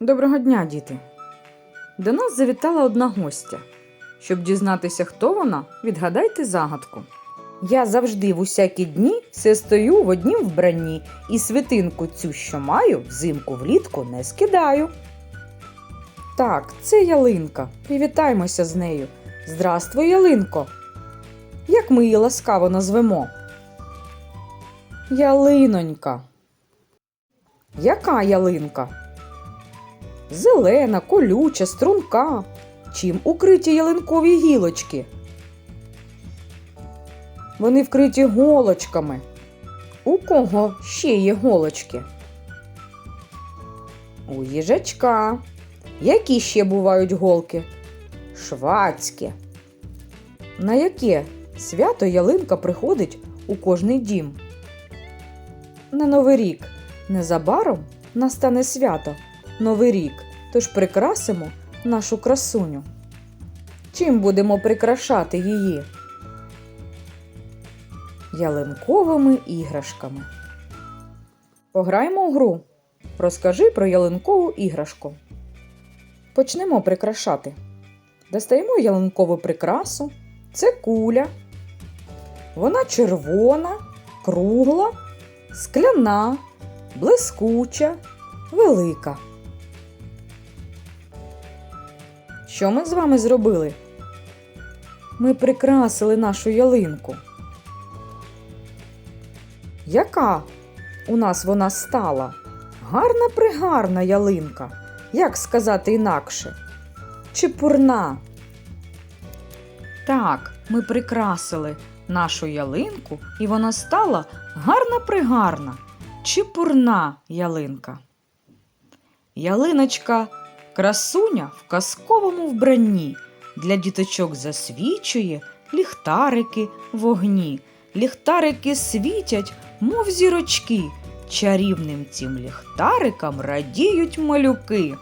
Доброго дня, діти! До нас завітала одна гостя. Щоб дізнатися, хто вона, відгадайте загадку. Я завжди в усякі дні все стою в однім вбранні, і свитинку цю, що маю, взимку влітку не скидаю. Так, це ялинка. Привітаймося з нею. Здравствуй, ялинко. Як ми її ласкаво назвемо? Ялинонька. Яка ялинка? Зелена, колюча, струнка. Чим укриті ялинкові гілочки? Вони вкриті голочками. У кого ще є голочки? У їжачка. Які ще бувають голки? Швацькі. На яке свято ялинка приходить у кожний дім? На Новий рік. Незабаром настане свято Новий рік, тож прикрасимо нашу красуню. Чим будемо прикрашати її? Ялинковими іграшками. Пограємо у гру. Розкажи про ялинкову іграшку. Почнемо прикрашати. Достаємо ялинкову прикрасу. Це куля. Вона червона, кругла, скляна, блискуча, велика. Що ми з вами зробили? Ми прикрасили нашу ялинку. Яка у нас вона стала? Гарна пригарна ялинка. Як сказати інакше? Чепурна. Так, ми прикрасили нашу ялинку, і вона стала гарна пригарна. Чепурна ялинка. Ялиночка красуня в казковому вбранні. Для діточок засвічує ліхтарики вогні. Ліхтарики світять, мов зірочки. Чарівним цим ліхтарикам радіють малюки.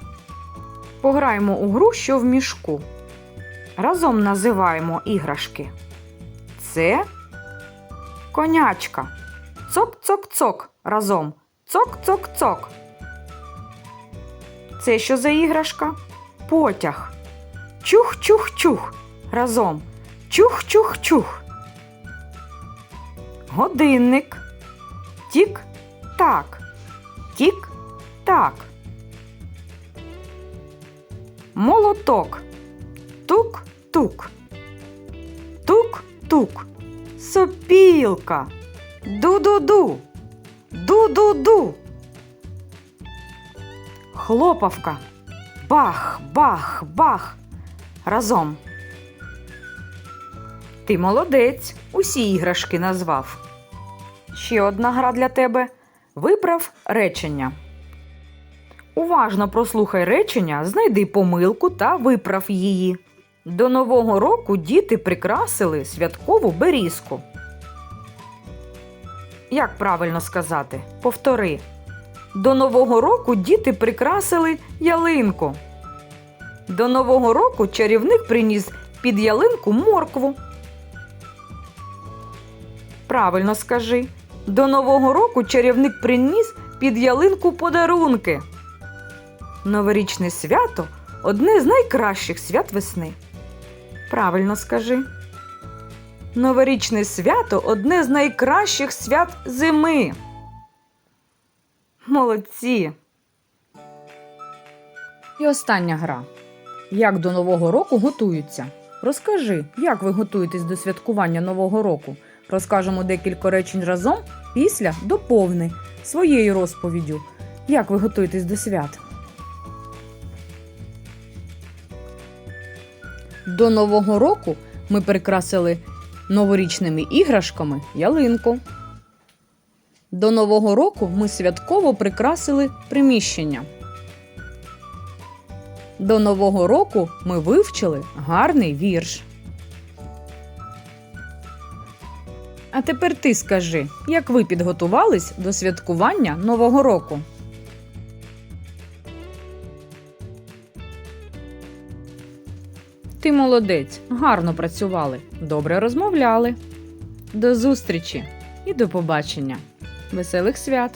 Пограємо у гру, що в мішку. Разом називаємо іграшки. Це конячка. Цок-цок-цок разом. Цок-цок-цок. Це що за іграшка? Потяг. Чух-чух-чух. Разом. Чух-чух-чух. Годинник. Тік-так. Тік-так. Молоток. Тук-тук. Тук-тук. Сопілка. Ду-ду-ду. Ду-ду-ду. Хлопавка. Бах, бах, бах. Разом. Ти молодець. Усі іграшки назвав. Ще одна гра для тебе. Виправ речення. Уважно прослухай речення, знайди помилку та виправ її. До Нового року діти прикрасили святкову берізку. Як правильно сказати? Повтори. До Нового року діти прикрасили ялинку. До Нового року чарівник приніс під ялинку моркву. Правильно скажи. До Нового року чарівник приніс під ялинку подарунки. Новорічне свято одне з найкращих свят весни. Правильно скажи. Новорічне свято одне з найкращих свят зими. Молодці. І остання гра. Як до Нового року готуються? Розкажи, як ви готуєтесь до святкування Нового року? Розкажемо декілька речень разом після доповни своєю розповіддю. Як ви готуєтесь до свят? До Нового року ми прикрасили новорічними іграшками ялинку. До Нового року ми святково прикрасили приміщення. До Нового року ми вивчили гарний вірш. А тепер ти скажи, як ви підготувались до святкування Нового року? Ти молодець, гарно працювали, добре розмовляли. До зустрічі і до побачення. Веселих свят!